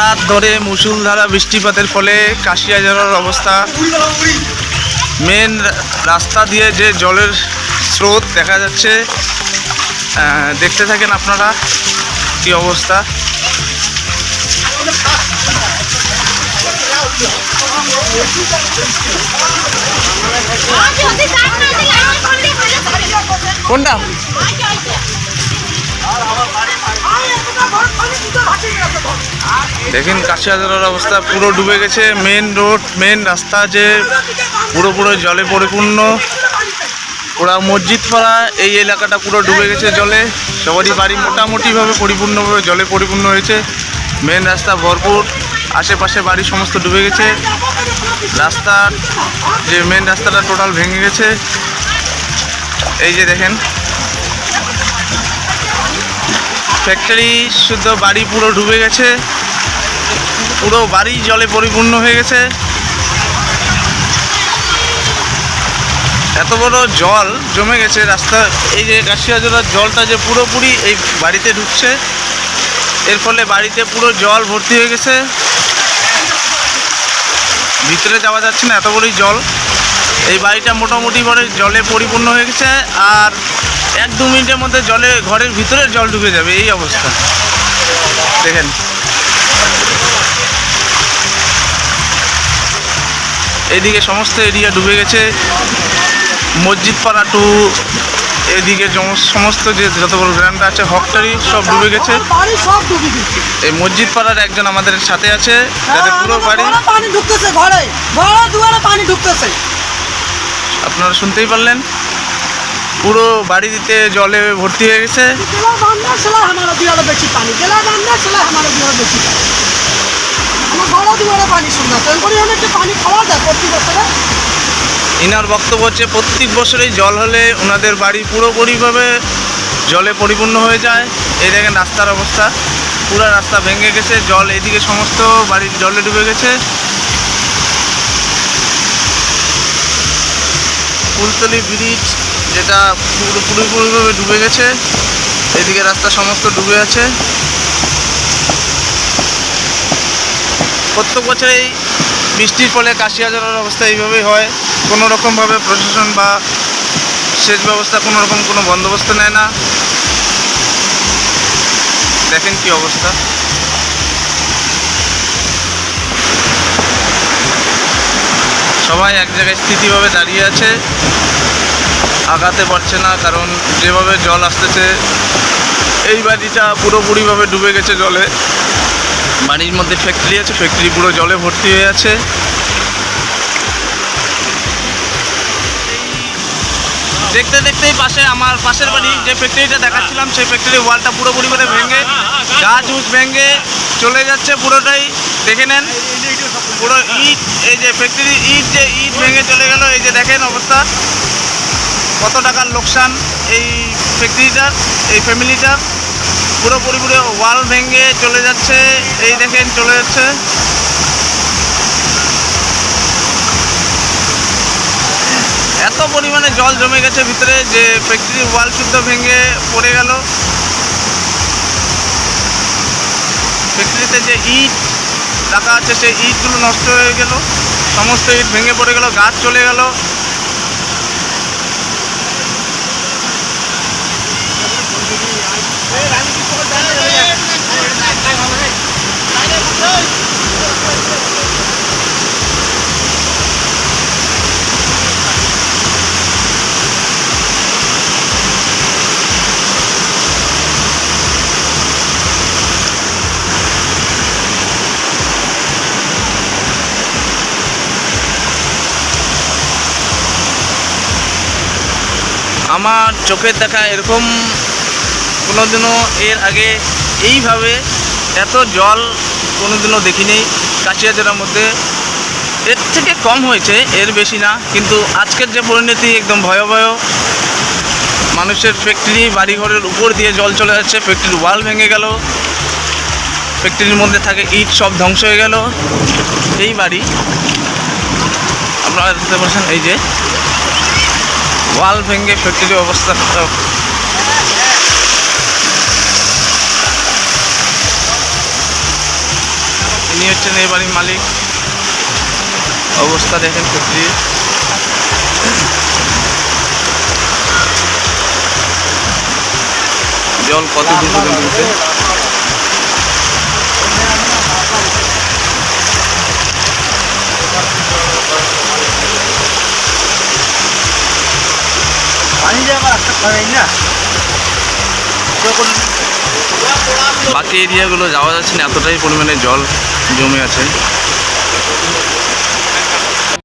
রাত ধরে মুসুলধারা বৃষ্টিপাতের ফলে কাশিয়াঝাড়ার অবস্থা। মেন রাস্তা দিয়ে যে জলের স্রোত দেখা যাচ্ছে দেখতে থাকেন আপনারা কি অবস্থা। কোনটা? দেখেন কাশিয়াঝাড়ার অবস্থা, পুরো ডুবে গেছে মেন রোড মেন রাস্তা যে পুরো পুরো জলে পরিপূর্ণ। ওরা মসজিদ পাড়া এই এলাকাটা পুরো ডুবে গেছে জলে। সবারই বাড়ি মোটামুটিভাবে পরিপূর্ণভাবে জলে পরিপূর্ণ হয়েছে। মেন রাস্তা ভরপুর, আশেপাশে বাড়ি সমস্ত ডুবে গেছে। রাস্তার যে মেন রাস্তাটা টোটাল ভেঙে গেছে। এই যে দেখেন ফ্যাক্টরি শুদ্ধ বাড়ি পুরো ডুবে গেছে। পুরো বাড়ি জলে পরিপূর্ণ হয়ে গেছে। এত বড় জল জমে গেছে রাস্তা, এই যে কাশিয়াজোড়ার জলটা যে পুরোপুরি এই বাড়িতে ঢুকছে, এর ফলে বাড়িতে পুরো জল ভর্তি হয়ে গেছে। ভিতরে যাওয়া যাচ্ছে না, এত বড়ই জল। এই বাড়িটা মোটামুটি করে জলে পরিপূর্ণ হয়ে গেছে আর এক দু মিনিটের মধ্যে জলে ঘরের ভিতরে জল ঢুকে যাবে এই অবস্থা। দেখেন। এদিকে সমস্ত এরিয়া ডুবে গেছে। মসজিদ পাড়া টু এদিকে সমস্ত যে যত বড় গ্রামটা আছে হকটারি সব ডুবে গেছে। গেছে। এই মসজিদ পাড়ার একজন আমাদের সাথে আছে হ্যাঁ, পুরো বাড়ি পানি ঢুকতেছে ঘরে। ঘরে দুয়ারে পানি ঢুকতেছে। আপনারা শুনতেই পারলেন। পুরো বাড়ি দিতে জলে ভর্তি হয়ে গেছে। এনার বক্তব্য হচ্ছে প্রত্যেক বছরেই জল হলে ওনাদের বাড়ি পুরোপুরিভাবে জলে পরিপূর্ণ হয়ে যায়। এই দেখেন রাস্তার অবস্থা। পুরো রাস্তা ভেঙে গেছে জল এদিকে সমস্ত বাড়ির জলে ডুবে গেছে। ফুলতলি ব্রিজ যেটা পুরো পুরোপুরিভাবে ডুবে গেছে। এদিকে রাস্তা সমস্ত ডুবে আছে। প্রত্যেক বছরেই বৃষ্টির ফলে কাশিয়াজলের অবস্থা এইভাবেই হয়। কোনো রকমভাবে প্রশাসন বা সেচ ব্যবস্থা কোনো রকম কোনো বন্দোবস্ত নেয় না। দেখেন কি অবস্থা। সবাই এক জায়গায় স্থিতিভাবে দাঁড়িয়ে আছে। আগাতে পারছে না, কারণ যেভাবে জল আসতেছে, এই বাড়িটা পুরোপুরিভাবে ডুবে গেছে জলে। বাড়ির মধ্যে ফ্যাক্টরি আছে ফ্যাক্টরি পুরো জলে ভর্তি হয়ে আছে। দেখতে দেখতেই পাশে আমার পাশের বাড়ি যে ফ্যাক্টরিটা দেখাচ্ছিলাম, সেই ফ্যাক্টরির ওয়ালটা পুরোপুরি করে ভেঙে গাছ উছ ভেঙে চলে যাচ্ছে, পুরোটাই দেখে নেন। পুরো ইট, এই যে ফ্যাক্টরির ইট যে ইট ভেঙে চলে গেল, এই যে দেখেন অবস্থা। কত টাকার লোকসান এই ফ্যাক্টরিটার এই ফ্যামিলিটার পুরোপুরি পুরো ওয়াল ভেঙে চলে যাচ্ছে, এই দেখেন চলে যাচ্ছে এত পরিমাণে জল জমে গেছে ভিতরে, যে ফ্যাক্টরির ওয়াল শুদ্ধ ভেঙে পড়ে গেল। ফ্যাক্টরিতে যে ইট রাখা আছে, সেই ইটগুলো নষ্ট হয়ে গেল। সমস্ত ইট ভেঙে পড়ে গেল, গাছ চলে গেল। আমার চোখের দেখা এরকম কোনোদিনও এর আগে এইভাবে এত জল কোনোদিনও দেখিনি কাশিয়াজেরার মধ্যে। এর থেকে কম হয়েছে, এর বেশি না। কিন্তু আজকের যে পরিণতি একদম ভয়াবহ। মানুষের ফ্যাক্টরি, বাড়িঘরের উপর দিয়ে জল চলে যাচ্ছে, ফ্যাক্টরির ওয়াল ভেঙে গেল। ফ্যাক্টরির মধ্যে থাকে ইট, সব ধ্বংস হয়ে গেল। এই বাড়ি। আপনারা দেখতে পাচ্ছেন এই যে ওয়াল ভেঙে ফ্যাক্টরি অবস্থা খারাপ ইনি হচ্ছেন এই বাড়ির মালিক। অবস্থা দেখেন ক্ষেত্রে জল কত দূর পর্যন্ত বাকি এরিয়াগুলো যাওয়া যাচ্ছে না এতটাই পরিমাণে জল জমে আছে।